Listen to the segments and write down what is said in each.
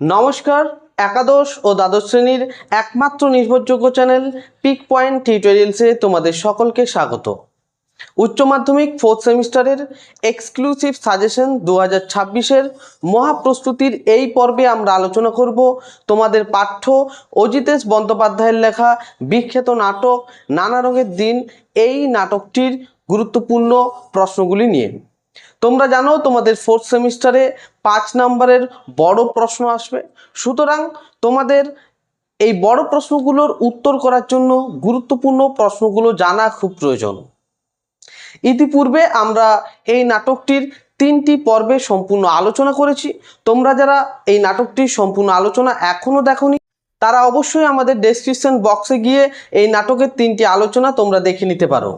নমস্কার, একাদশ ও দ্বাদশ শ্রেণির একমাত্র নির্ভরযোগ্য চ্যানেল পিক পয়েন্ট টিউটোরিয়ালসে তোমাদের সকলকে স্বাগত। উচ্চ মাধ্যমিক ফোর্থ সেমিস্টারের এক্সক্লুসিভ সাজেশন দু হাজার ছাব্বিশের মহাপ্রস্তুতির এই পর্বে আমরা আলোচনা করব তোমাদের পাঠ্য অজিতেশ বন্দ্যোপাধ্যায়ের লেখা বিখ্যাত নাটক নানা রঙের দিন এই নাটকটির গুরুত্বপূর্ণ প্রশ্নগুলি নিয়ে। তোমরা জানো তোমাদের ফোর্থ সেমিস্টারে পাঁচ নম্বরের বড় প্রশ্ন আসবে। সুতরাং তোমাদের এই বড় প্রশ্নগুলোর উত্তর করার জন্য গুরুত্বপূর্ণ প্রশ্নগুলো জানা খুব প্রয়োজন। ইতিপূর্বে আমরা এই নাটকটির তিনটি পর্বে সম্পূর্ণ আলোচনা করেছি। তোমরা যারা এই নাটকটির সম্পূর্ণ আলোচনা এখনও দেখোনি, তারা অবশ্যই আমাদের ডেসক্রিপশন বক্সে গিয়ে এই নাটকের তিনটি আলোচনা তোমরা দেখে নিতে পারো।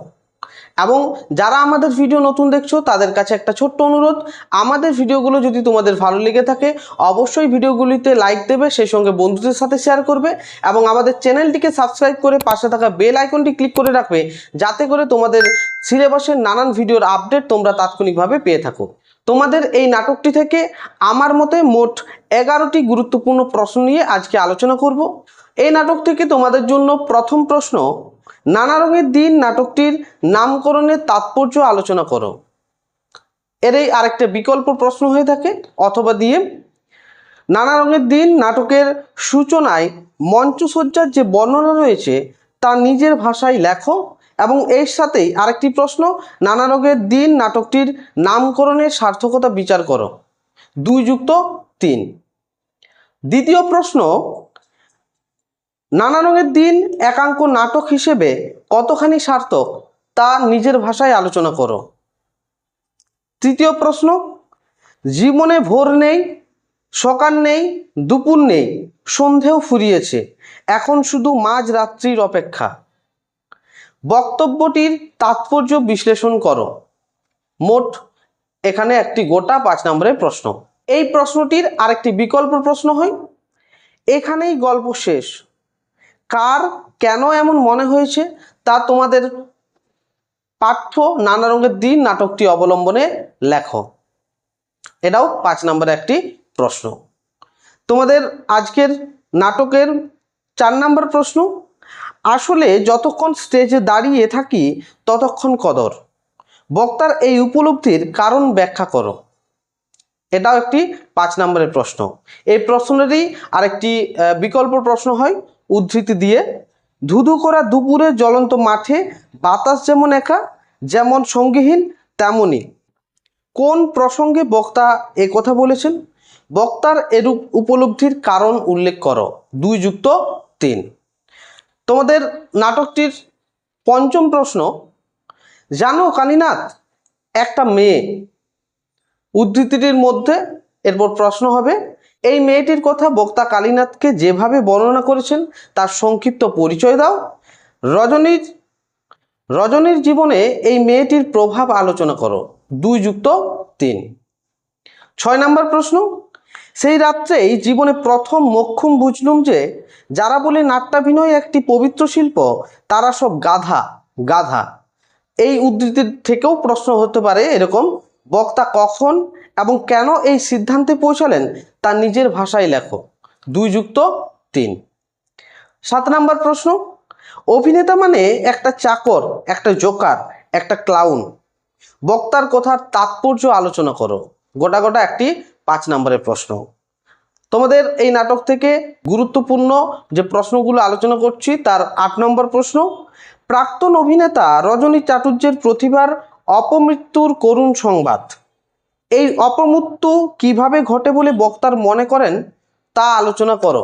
এবং যারা আমাদের ভিডিও নতুন দেখছ, তাদের কাছে একটা ছোট্ট অনুরোধ। আমাদের ভিডিওগুলো যদি তোমাদের ভালো লেগে থাকে, অবশ্যই ভিডিওগুলিতে লাইক দেবে, সেই সঙ্গে বন্ধুদের সাথে শেয়ার করবে এবং আমাদের চ্যানেলটিকে সাবস্ক্রাইব করে পাশে থাকা বেল আইকনটি ক্লিক করে রাখবে, যাতে করে তোমাদের সিলেবাসের নানান ভিডিওর আপডেট তোমরা তাৎক্ষণিকভাবে পেয়ে থাকো। তোমাদের এই নাটকটি থেকে আমার মতে মোট এগারোটি গুরুত্বপূর্ণ প্রশ্ন নিয়ে আজকে আলোচনা করব। এই নাটক থেকে তোমাদের জন্য প্রথম প্রশ্ন নানা রঙের দিন নাটকটির নামকরণের তাৎপর্য আলোচনা করো। এর এই আরেকটা বিকল্প প্রশ্ন হয়ে থাকে, অথবা দিয়ে নানা রঙের দিন নাটকের সূচনায় মঞ্চসজ্জার যে বর্ণনা রয়েছে, তা নিজের ভাষায় লেখো এবং এর সাথেই আরেকটি প্রশ্ন, নানা রঙের দিন নাটকটির নামকরণের সার্থকতা বিচার করো। দুই যুক্ত তিন। দ্বিতীয় প্রশ্ন নানা রঙের দিন একাঙ্ক নাটক হিসেবে কতখানি সার্থক তা নিজের ভাষায় আলোচনা করো। তৃতীয় প্রশ্ন, জীবনে ভোর নেই, সকাল নেই, দুপুর নেই, সন্ধেও ফুরিয়েছে, এখন শুধু মাঝ রাত্রির অপেক্ষা। বক্তব্যটির তাৎপর্য বিশ্লেষণ করো। মোট এখানে একটি গোটা পাঁচ নম্বরের প্রশ্ন। এই প্রশ্নটির আরেকটি বিকল্প প্রশ্ন হয়। এখানেই গল্প শেষ। কার কেন এমন মনে হয়েছে তা তোমাদের পাঠ্য নানা রঙের দিন নাটকটি অবলম্বনে লেখো। এটাও পাঁচ নম্বরের একটি প্রশ্ন। তোমাদের আজকের নাটকের চার নম্বর প্রশ্ন, আসলে যতক্ষণ স্টেজে দাঁড়িয়ে থাকি ততক্ষণ কদর। বক্তার এই উপলব্ধির কারণ ব্যাখ্যা করো। এটাও একটি পাঁচ নম্বরের প্রশ্ন। এই প্রশ্নেরই আরেকটি বিকল্প প্রশ্ন হয়। উদ্ধৃতি দিয়ে ধুধু করা দুপুরে জ্বলন্ত মাঠে বাতাস যেমন একা, যেমন সঙ্গীহীন, তেমনই। কোন প্রসঙ্গে বক্তা এ কথা বলেছেন? বক্তার এরূপ উপলব্ধির কারণ উল্লেখ করো। দুই যুক্ত তিন। তোমাদের নাটকটির পঞ্চম প্রশ্ন, জানো কালীনাথ, একটা মেয়ে। উদ্ধৃতিটির মধ্যে এরপর প্রশ্ন হবে এই মেয়েটির কথা বক্তা কালীনাথকে যেভাবে বর্ণনা করেছেন, তার সংক্ষিপ্ত পরিচয় দাও। রজনীর রজনীর জীবনে এই মেয়েটির প্রভাব আলোচনা করো। দুই যুক্ত তিন। ছয় নম্বর প্রশ্ন, সেই রাত্রেই জীবনে প্রথম মক্ষম বুঝলুম যে, যারা বলে নাট্যাভিনয় একটি পবিত্র শিল্প, তারা সব গাধা গাধা। এই উদ্ধৃতির থেকেও প্রশ্ন হতে পারে এরকম বক্তা কখন এবং কেন এই সিদ্ধান্তে পৌঁছালেন তা নিজের ভাষায় লেখো। দুই যুক্ত তিন। সাত নম্বর প্রশ্ন, অভিনেতা মানে একটা চাকর, একটা জোকার, একটা ক্লাউন বক্তার কথার তাৎপর্য আলোচনা করো। গোটা গোটা একটি পাঁচ নম্বরের প্রশ্ন। তোমাদের এই নাটক থেকে গুরুত্বপূর্ণ যে প্রশ্নগুলো আলোচনা করছি তার আট নম্বর প্রশ্ন, প্রাক্তন অভিনেতা রজনী চাটুর্যের প্রতিভার অপমৃত্যুর করুণ সংবাদ। এই অপমৃত্যু কীভাবে ঘটে বলে বক্তার মনে করেন, তা আলোচনা করো।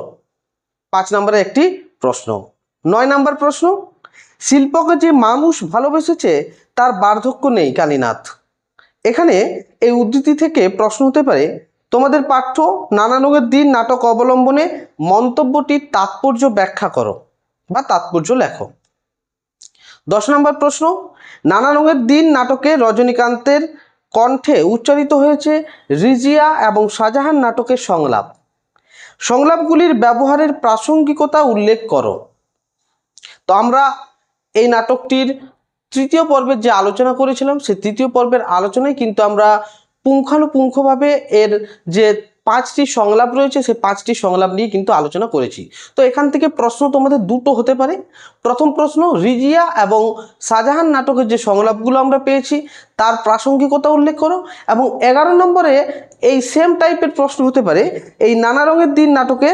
পাঁচ নম্বরে একটি প্রশ্ন। নয় নম্বর প্রশ্ন, শিল্পকে যে মানুষ ভালোবেসেছে, তার বার্ধক্য নেই কালীনাথ। এখানে এই উদ্ধৃতি থেকে প্রশ্ন হতে পারে, তোমাদের পাঠ্য নানা রঙের দিন নাটক অবলম্বনে মন্তব্যটির তাৎপর্য ব্যাখ্যা করো বা তাৎপর্য লেখো। দশ নম্বর প্রশ্ন, নানা রঙের দিন নাটকে রজনীকান্তের কণ্ঠে উচ্চারিত হয়েছে রিজিয়া এবং শাহজাহান নাটকের সংলাপ। সংলাপগুলির ব্যবহারের প্রাসঙ্গিকতা উল্লেখ করো। তো আমরা এই নাটকটির তৃতীয় পর্বের যে আলোচনা করেছিলাম, সেই তৃতীয় পর্বের আলোচনায় কিন্তু আমরা পুঙ্খানুপুঙ্খভাবে এর যে পাঁচটি সংলাপ রয়েছে, সেই পাঁচটি সংলাপ নিয়ে কিন্তু আলোচনা করেছি। তো এখান থেকে প্রশ্ন তোমাদের দুটো হতে পারে। প্রথম প্রশ্ন, রিজিয়া এবং শাহজাহান নাটকের যে সংলাপগুলো আমরা পেয়েছি, তার প্রাসঙ্গিকতা উল্লেখ করো এবং এগারো নম্বরে এই সেম টাইপের প্রশ্ন হতে পারে, এই নানা রঙের দিন নাটকে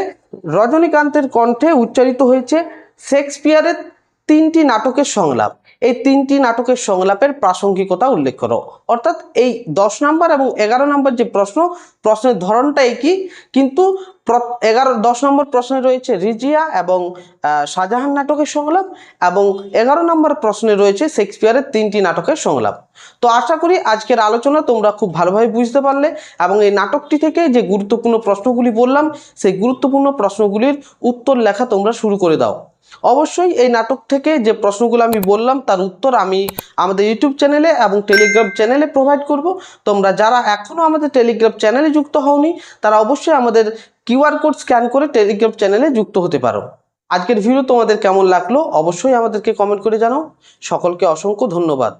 রজনীকান্তের কণ্ঠে উচ্চারিত হয়েছে শেক্সপিয়ারের তিনটি নাটকের সংলাপ। এই তিনটি নাটকের সংলাপের প্রাসঙ্গিকতা উল্লেখ করো। অর্থাৎ এই দশ নম্বর এবং এগারো নম্বর যে প্রশ্ন, প্রশ্নের ধরনটা একই কিন্তু এগারো, দশ নম্বর প্রশ্নে রয়েছে রিজিয়া এবং শাহজাহান নাটকের সংলাপ এবং এগারো নম্বর প্রশ্নে রয়েছে শেক্সপিয়ারের তিনটি নাটকের সংলাপ। তো আশা করি আজকের আলোচনা তোমরা খুব ভালোভাবে বুঝতে পারলে এবং এই নাটকটি থেকে যে গুরুত্বপূর্ণ প্রশ্নগুলি বললাম, সেই গুরুত্বপূর্ণ প্রশ্নগুলির উত্তর লেখা তোমরা শুরু করে দাও। অবশ্যই এই নাটক থেকে যে প্রশ্নগুলো আমি বললাম, তার উত্তর আমি আমাদের ইউটিউব চ্যানেলে এবং টেলিগ্রাম চ্যানেলে প্রোভাইড করব। তোমরা যারা এখনও আমাদের টেলিগ্রাম চ্যানেলে যুক্ত হওনি, তারা অবশ্যই আমাদের কিউআর কোড স্ক্যান করে টেলিগ্রাম চ্যানেলে যুক্ত হতে পারো। আজকের ভিডিও তোমাদের কেমন লাগল? অবশ্যই আমাদেরকে কমেন্ট করে জানাও। সকলকে অসংখ্য ধন্যবাদ।